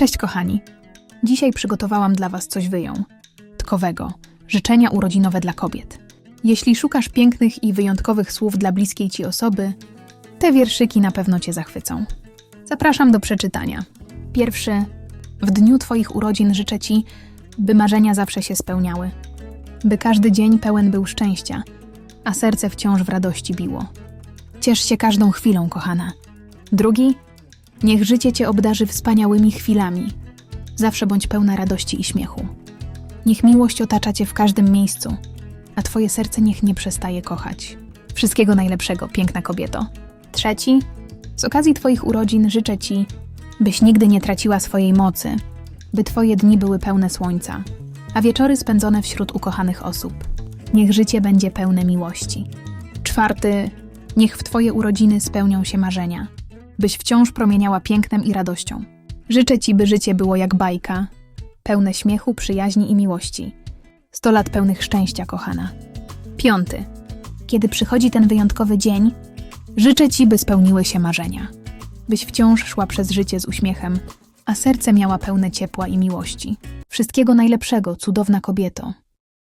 Cześć kochani. Dzisiaj przygotowałam dla Was coś wyjątkowego. Życzenia urodzinowe dla kobiet. Jeśli szukasz pięknych i wyjątkowych słów dla bliskiej Ci osoby, te wierszyki na pewno Cię zachwycą. Zapraszam do przeczytania. Pierwszy. W dniu Twoich urodzin życzę Ci, by marzenia zawsze się spełniały. By każdy dzień pełen był szczęścia, a serce wciąż w radości biło. Ciesz się każdą chwilą, kochana. Drugi. Niech życie Cię obdarzy wspaniałymi chwilami. Zawsze bądź pełna radości i śmiechu. Niech miłość otacza Cię w każdym miejscu, a Twoje serce niech nie przestaje kochać. Wszystkiego najlepszego, piękna kobieto. Trzeci. Z okazji Twoich urodzin życzę Ci, byś nigdy nie traciła swojej mocy, by Twoje dni były pełne słońca, a wieczory spędzone wśród ukochanych osób. Niech życie będzie pełne miłości. Czwarty. Niech w Twoje urodziny spełnią się marzenia, byś wciąż promieniała pięknem i radością. Życzę Ci, by życie było jak bajka, pełne śmiechu, przyjaźni i miłości. Sto lat pełnych szczęścia, kochana. Piąty. Kiedy przychodzi ten wyjątkowy dzień, życzę Ci, by spełniły się marzenia. Byś wciąż szła przez życie z uśmiechem, a serce miała pełne ciepła i miłości. Wszystkiego najlepszego, cudowna kobieto.